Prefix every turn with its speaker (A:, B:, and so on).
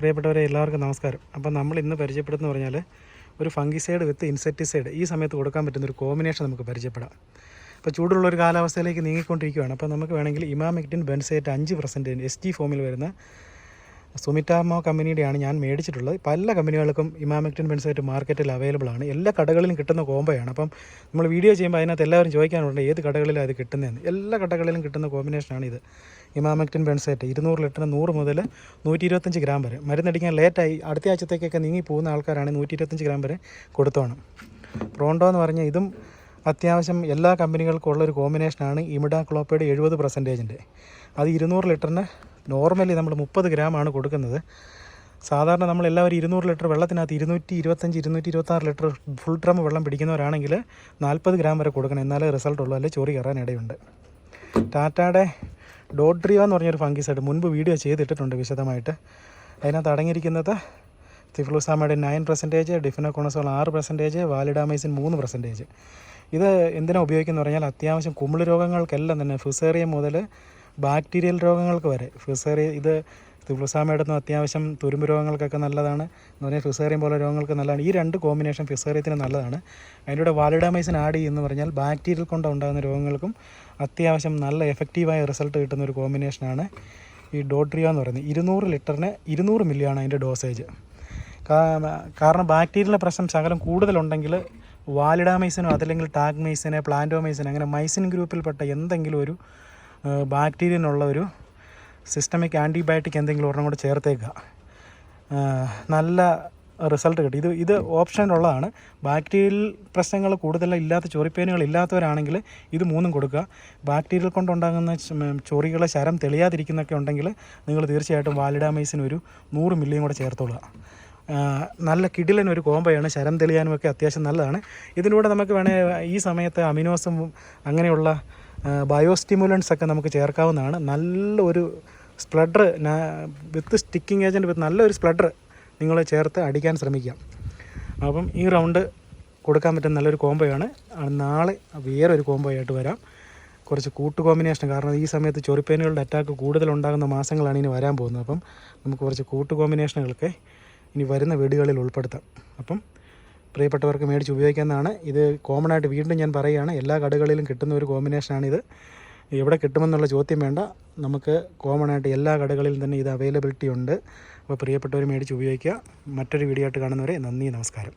A: പ്രിയപ്പെട്ടവരെ എല്ലാവർക്കും നമസ്കാരം. അപ്പോൾ നമ്മൾ ഇന്ന് പരിചയപ്പെടുന്നു പറഞ്ഞാൽ ഒരു ഫംഗിസൈഡ് വിത്ത് ഇൻസെക്ടിസൈഡ് ഈ സമയത്ത് കൊടുക്കാൻ പറ്റുന്ന ഒരു കോമ്പിനേഷൻ നമുക്ക് പരിചയപ്പെടാം. അപ്പോൾ ചൂടുള്ള ഒരു കാലാവസ്ഥയിലേക്ക് നീങ്ങിക്കൊണ്ടിരിക്കുകയാണ് അപ്പോൾ നമുക്ക് വേണമെങ്കിൽ ഇമാമെക്റ്റിൻ ബെൻസൈറ്റ് അഞ്ച് പെർസെന്റേജ് എസ് ടി ഫോമിൽ വരുന്ന സുമിറ്റാമോ കമ്പനിയുടെയാണ് ഞാൻ മേടിച്ചിട്ടുള്ളത്. പല കമ്പനികൾക്കും ഇമാമിക്ടിൻ ബെൻസൈറ്റ് മാർക്കറ്റിൽ അവൈലബിൾ ആണ്. എല്ലാ കടകളിലും കിട്ടുന്ന കോംബോയാണ് അപ്പം നമ്മൾ വീഡിയോ ചെയ്യുമ്പോൾ അതിനകത്ത് എല്ലാവരും ചോദിക്കാനുണ്ട് ഏത് കടകളിലാണ് അത് കിട്ടുന്നതെന്ന്? എല്ലാ കടകളിലും കിട്ടുന്ന കോമ്പിനേഷനാണ് ഇത്. ഇമാമക്ടിൻ ബെൻസൈറ്റ് ഇരുന്നൂറ് ലിറ്ററിന് നൂറ് മുതൽ നൂറ്റി ഇരുപത്തഞ്ച് ഗ്രാം വരെ. മരുന്നടിക്കാൻ ലേറ്റായി അടുത്ത ആഴ്ചത്തേക്കൊക്കെ നീങ്ങി പോകുന്ന ആൾക്കാരാണ് നൂറ്റി ഇരുപത്തഞ്ച് ഗ്രാം വരെ കൊടുത്തോണം. പ്രോണ്ടോ എന്ന് പറഞ്ഞാൽ ഇതും അത്യാവശ്യം എല്ലാ കമ്പനികൾക്കും ഉള്ള ഒരു കോമ്പിനേഷനാണ് ഇമിഡാ ക്ലോപ്പയുടെ എഴുപത് പെർസെന്റേജിന്റെ അത് ഇരുന്നൂറ് ലിറ്ററിന് നോർമലി നമ്മൾ മുപ്പത് ഗ്രാമാണ് കൊടുക്കുന്നത്. സാധാരണ നമ്മൾ എല്ലാവരും ഇരുന്നൂറ് ലിറ്റർ വെള്ളത്തിനകത്ത് ഇരുന്നൂറ്റി ഇരുപത്തഞ്ച് ഇരുന്നൂറ്റി ഇരുപത്താറ് ലിറ്റർ ഫുൾ ഡ്രം വെള്ളം പിടിക്കുന്നവരാണെങ്കിൽ നാൽപ്പത് ഗ്രാം വരെ കൊടുക്കണം. എന്നാലേ റിസൾട്ട് ഉള്ളൂ. അല്ലെങ്കിൽ ചോറി കയറാൻ ഇടയുണ്ട്. ടാറ്റയുടെ ഡോഡ്രിയ എന്ന് പറഞ്ഞൊരു ഫംഗിസൈഡ് മുൻപ് വീഡിയോ ചെയ്തിട്ടിട്ടുണ്ട് വിശദമായിട്ട്. അതിനകത്ത് അടങ്ങിയിരിക്കുന്നത് തിഫ്ലൂസാമയുടെ നയൻ പെർസെന്റേജ് ഡിഫിനോക്കോണസോൾ ആറ് പെർസെന്റേജ് വാലിഡാമൈസിൻ മൂന്ന് പെർസെന്റേജ് ഇത് എന്തിനാണ് ഉപയോഗിക്കുന്നത് പറഞ്ഞാൽ അത്യാവശ്യം കുമിൾ രോഗങ്ങൾക്കെല്ലാം തന്നെ ഫിസേറിയ മുതൽ ബാക്ടീരിയൽ രോഗങ്ങൾക്ക് വരെ. ഫിസേറിയ ഇത് തുളസാമയുടെ അത്യാവശ്യം തുരുമ്പ് രോഗങ്ങൾക്കൊക്കെ നല്ലതാണ്. എന്ന് പറഞ്ഞാൽ ഫിസേറിയം പോലെ രോഗങ്ങൾക്ക് നല്ലതാണ്. ഈ രണ്ട് കോമ്പിനേഷൻ ഫിസേറിയത്തിന് നല്ലതാണ്. അതിന്റെ കൂടെ വാലിഡാമൈസിൻ ആഡ് ചെയ്യുമെന്ന് പറഞ്ഞാൽ ബാക്ടീരിയൽ കൊണ്ട് ഉണ്ടാകുന്ന രോഗങ്ങൾക്കും അത്യാവശ്യം നല്ല എഫക്റ്റീവായ റിസൾട്ട് കിട്ടുന്ന ഒരു കോമ്പിനേഷനാണ് ഈ ഡോട്രിയ എന്ന് പറയുന്നത്. ഇരുന്നൂറ് ലിറ്ററിന് ഇരുന്നൂറ് മില്ലിയാണ് അതിന്റെ ഡോസേജ് കാരണം ബാക്ടീരിയലിന്റെ പ്രശ്നം ശകലം കൂടുതലുണ്ടെങ്കിൽ വാലിഡാമൈസിനോ അതല്ലെങ്കിൽ ടാഗ്മൈസിനെ പ്ലാന്റോമൈസിന് അങ്ങനെ മൈസിൻ ഗ്രൂപ്പിൽപ്പെട്ട എന്തെങ്കിലും ഒരു ബാക്ടീരിയനുള്ള ഒരു സിസ്റ്റമിക് ആന്റിബയോട്ടിക് എന്തെങ്കിലും ഒരെണ്ണം കൂടെ ചേർത്തേക്കുക. നല്ല റിസൾട്ട് കിട്ടും. ഇത് ഇത് ഓപ്ഷനിലുള്ളതാണ് ബാക്ടീരിയൽ പ്രശ്നങ്ങൾ കൂടുതൽ ഇല്ലാത്ത ചൊറിപ്പേനുകൾ ഇല്ലാത്തവരാണെങ്കിൽ ഇത് മൂന്നും കൊടുക്കുക. ബാക്ടീരിയൽ കൊണ്ടുണ്ടാകുന്ന ചൊറികളെ ശരം തെളിയാതിരിക്കുന്നൊക്കെ ഉണ്ടെങ്കിൽ നിങ്ങൾ തീർച്ചയായിട്ടും വാലിഡാമൈസിന് ഒരു നൂറ് മില്ലിയും കൂടെ ചേർത്തോളുക. നല്ല കിടിലൻ ഒരു കോമ്പയാണ്. ശരം തെളിയാനുമൊക്കെ അത്യാവശ്യം നല്ലതാണ്. ഇതിലൂടെ നമുക്ക് വേണേൽ ഈ സമയത്ത് അമിനോസും അങ്ങനെയുള്ള ബയോസ്റ്റിമുലൻസ് ഒക്കെ നമുക്ക് ചേർക്കാവുന്നതാണ്. നല്ലൊരു സ്പ്ലഡർ വിത്ത് സ്റ്റിക്കിംഗ് ഏജന്റ് വിത്ത് നല്ലൊരു സ്പ്ലഡർ നിങ്ങൾ ചേർത്ത് അടിക്കാൻ ശ്രമിക്കാം. അപ്പം ഈ റൗണ്ട് കൊടുക്കാൻ പറ്റുന്ന നല്ലൊരു കോംബോയാണ്. നാളെ വേറെ ഒരു കോംബോ ആയിട്ട് വരാം. കുറച്ച് കൂട്ട് കോമ്പിനേഷൻ കാരണം ഈ സമയത്ത് ചൊറിപ്പേനുകളുടെ അറ്റാക്ക് കൂടുതലുണ്ടാകുന്ന മാസങ്ങളാണ് ഇനി വരാൻ പോകുന്നത്. അപ്പം നമുക്ക് കുറച്ച് കൂട്ട് കോമ്പിനേഷനുകളൊക്കെ ഇനി വരുന്ന വീടുകളിൽ ഉൾപ്പെടുത്താം. അപ്പം പ്രിയപ്പെട്ടവർക്ക് മേടിച്ച് ഉപയോഗിക്കാവുന്നതാണ് ഇത് കോമൺ ആയിട്ട് വീണ്ടും ഞാൻ പറയുകയാണ്. എല്ലാ കടകളിലും കിട്ടുന്ന ഒരു കോമ്പിനേഷനാണിത് എവിടെ കിട്ടുമെന്നുള്ള ചോദ്യം വേണ്ട. നമുക്ക് കോമൺ ആയിട്ട് എല്ലാ കടകളിലും തന്നെ ഇത് അവൈലബിലിറ്റി ഉണ്ട്. അപ്പോൾ പ്രിയപ്പെട്ടവർ മേടിച്ച് ഉപയോഗിക്കുക. മറ്റൊരു വീഡിയോ ആയിട്ട് കാണുന്നവരെ നന്ദി നമസ്കാരം.